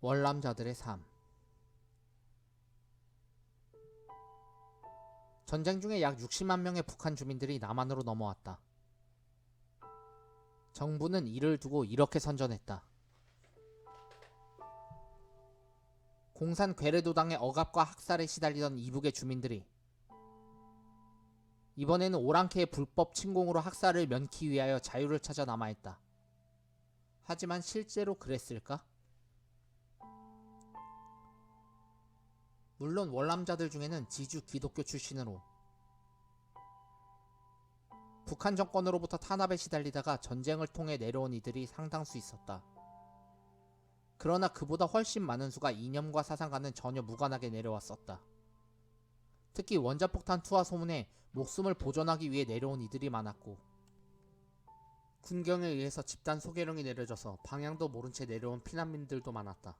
월남자들의 삶 전쟁 중에 약 60만 명의 북한 주민들이 남한으로 넘어왔다. 정부는 이를 두고 이렇게 선전했다. 공산 괴뢰도당의 억압과 학살에 시달리던 이북의 주민들이 이번에는 오랑캐의 불법 침공으로 학살을 면키 위하여 자유를 찾아 남아있다. 하지만 실제로 그랬을까? 물론 월남자들 중에는 지주 기독교 출신으로 북한 정권으로부터 탄압에 시달리다가 전쟁을 통해 내려온 이들이 상당수 있었다. 그러나 그보다 훨씬 많은 수가 이념과 사상과는 전혀 무관하게 내려왔었다. 특히 원자폭탄 투하 소문에 목숨을 보존하기 위해 내려온 이들이 많았고 군경에 의해서 집단 소개령이 내려져서 방향도 모른 채 내려온 피난민들도 많았다.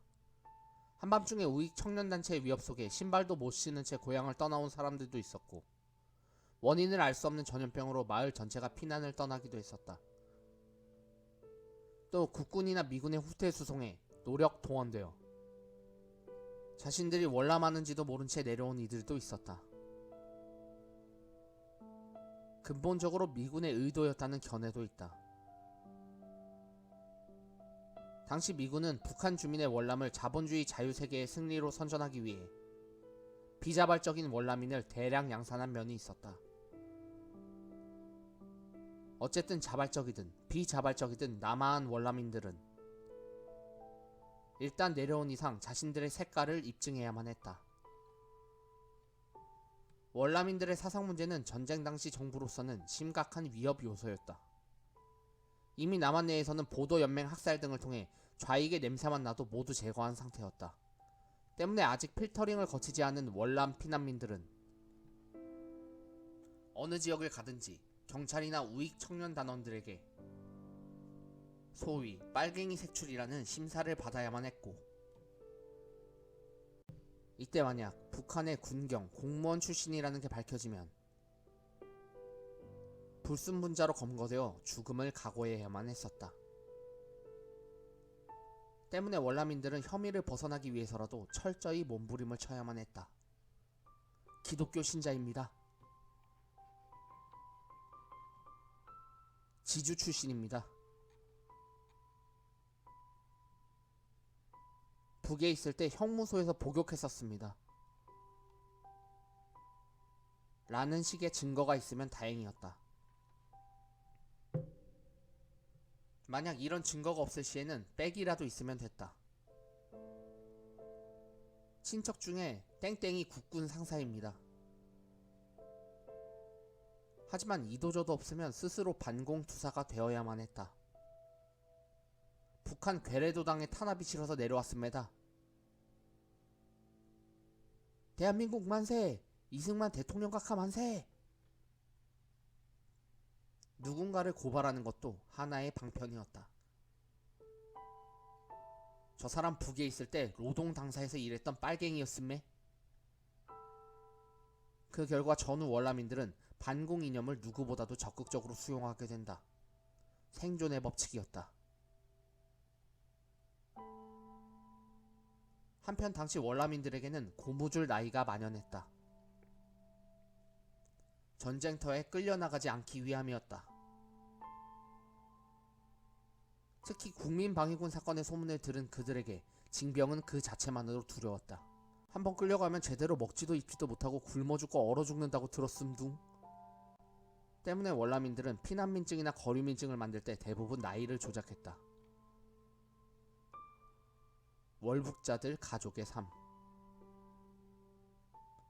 한밤중에 우익 청년단체의 위협 속에 신발도 못 신은 채 고향을 떠나온 사람들도 있었고 원인을 알 수 없는 전염병으로 마을 전체가 피난을 떠나기도 했었다. 또 국군이나 미군의 후퇴 수송에 노력 동원되어 자신들이 월남하는지도 모른 채 내려온 이들도 있었다. 근본적으로 미군의 의도였다는 견해도 있다. 당시 미군은 북한 주민의 월남을 자본주의 자유세계의 승리로 선전하기 위해 비자발적인 월남인을 대량 양산한 면이 있었다. 어쨌든 자발적이든 비자발적이든 남아한 월남인들은 일단 내려온 이상 자신들의 색깔을 입증해야만 했다. 월남인들의 사상 문제는 전쟁 당시 정부로서는 심각한 위협 요소였다. 이미 남한 내에서는 보도 연맹 학살 등을 통해 좌익의 냄새만 나도 모두 제거한 상태였다. 때문에 아직 필터링을 거치지 않은 월남 피난민들은 어느 지역을 가든지 경찰이나 우익 청년 단원들에게 소위 빨갱이 색출이라는 심사를 받아야만 했고 이때 만약 북한의 군경 공무원 출신이라는 게 밝혀지면 불순분자로 검거되어 죽음을 각오해야만 했었다. 때문에 월남인들은 혐의를 벗어나기 위해서라도 철저히 몸부림을 쳐야만 했다. 기독교 신자입니다. 지주 출신입니다. 북에 있을 때 형무소에서 복역했었습니다. 라는 식의 증거가 있으면 다행이었다. 만약 이런 증거가 없을 시에는 백이라도 있으면 됐다. 친척 중에 땡땡이 국군 상사입니다. 하지만 이도저도 없으면 스스로 반공투사가 되어야만 했다. 북한 괴뢰도당의 탄압이 싫어서 내려왔습니다. 대한민국 만세! 이승만 대통령 각하 만세! 누군가를 고발하는 것도 하나의 방편이었다. 저 사람 북에 있을 때 노동 당사에서 일했던 빨갱이였음매. 그 결과 전후 월남인들은 반공 이념을 누구보다도 적극적으로 수용하게 된다. 생존의 법칙이었다. 한편 당시 월남인들에게는 고무줄 나이가 만연했다. 전쟁터에 끌려나가지 않기 위함이었다. 특히 국민방위군 사건의 소문을 들은 그들에게 징병은 그 자체만으로 두려웠다. 한번 끌려가면 제대로 먹지도 입지도 못하고 굶어 죽고 얼어 죽는다고 들었음 둥. 때문에 월남인들은 피난민증이나 거류민증을 만들 때 대부분 나이를 조작했다. 월북자들 가족의 삶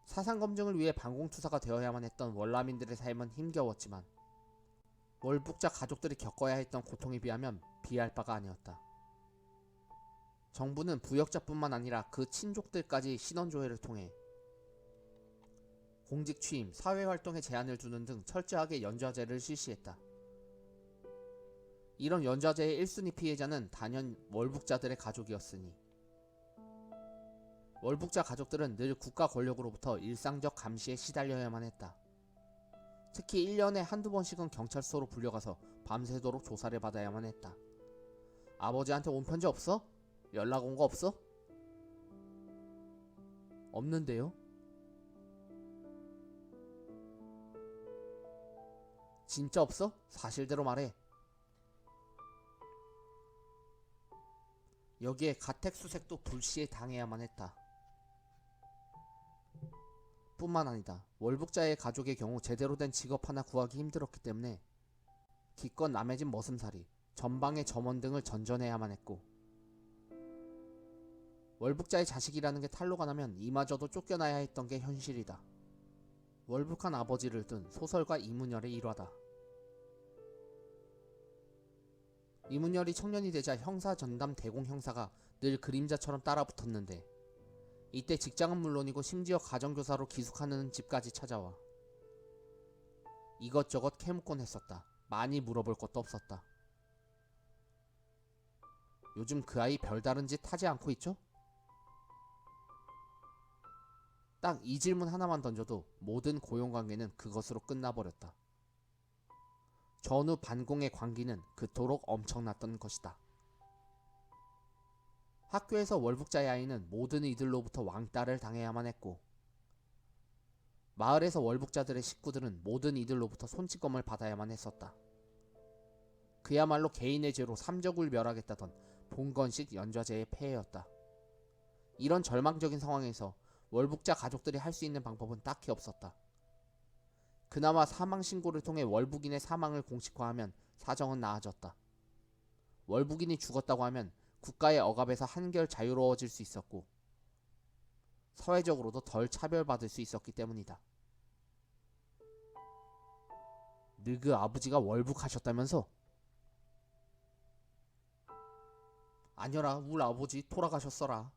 사상 검증을 위해 방공투사가 되어야만 했던 월남인들의 삶은 힘겨웠지만 월북자 가족들이 겪어야 했던 고통에 비하면 비할 바가 아니었다. 정부는 부역자뿐만 아니라 그 친족들까지 신원조회를 통해 공직 취임, 사회활동에 제한을 두는 등 철저하게 연좌제를 실시했다. 이런 연좌제의 1순위 피해자는 단연 월북자들의 가족이었으니 월북자 가족들은 늘 국가 권력으로부터 일상적 감시에 시달려야만 했다. 특히 1년에 한두 번씩은 경찰서로 불려가서 밤새도록 조사를 받아야만 했다. 아버지한테 온 편지 없어? 연락 온 거 없어? 없는데요? 진짜 없어? 사실대로 말해. 여기에 가택수색도 불시에 당해야만 했다. 뿐만 아니다. 월북자의 가족의 경우 제대로 된 직업 하나 구하기 힘들었기 때문에 기껏 남의 집 머슴살이, 전방의 점원 등을 전전해야만 했고 월북자의 자식이라는 게 탈로가 나면 이마저도 쫓겨나야 했던 게 현실이다. 월북한 아버지를 둔 소설가 이문열의 일화다. 이문열이 청년이 되자 형사 전담 대공 형사가 늘 그림자처럼 따라붙었는데 이때 직장은 물론이고 심지어 가정교사로 기숙하는 집까지 찾아와 이것저것 캐묻곤 했었다. 많이 물어볼 것도 없었다. 요즘 그 아이 별다른 짓 하지 않고 있죠? 딱 이 질문 하나만 던져도 모든 고용관계는 그것으로 끝나버렸다. 전후 반공의 관계는 그토록 엄청났던 것이다. 학교에서 월북자의 아이는 모든 이들로부터 왕따를 당해야만 했고, 마을에서 월북자들의 식구들은 모든 이들로부터 손찌검을 받아야만 했었다. 그야말로 개인의 죄로 삼적을 멸하겠다던 봉건식 연좌제의 폐해였다. 이런 절망적인 상황에서 월북자 가족들이 할 수 있는 방법은 딱히 없었다. 그나마 사망 신고를 통해 월북인의 사망을 공식화하면 사정은 나아졌다. 월북인이 죽었다고 하면 국가의 억압에서 한결 자유로워질 수 있었고 사회적으로도 덜 차별받을 수 있었기 때문이다. 느그 아버지가 월북하셨다면서? 아니라 울 아버지 돌아가셨어라.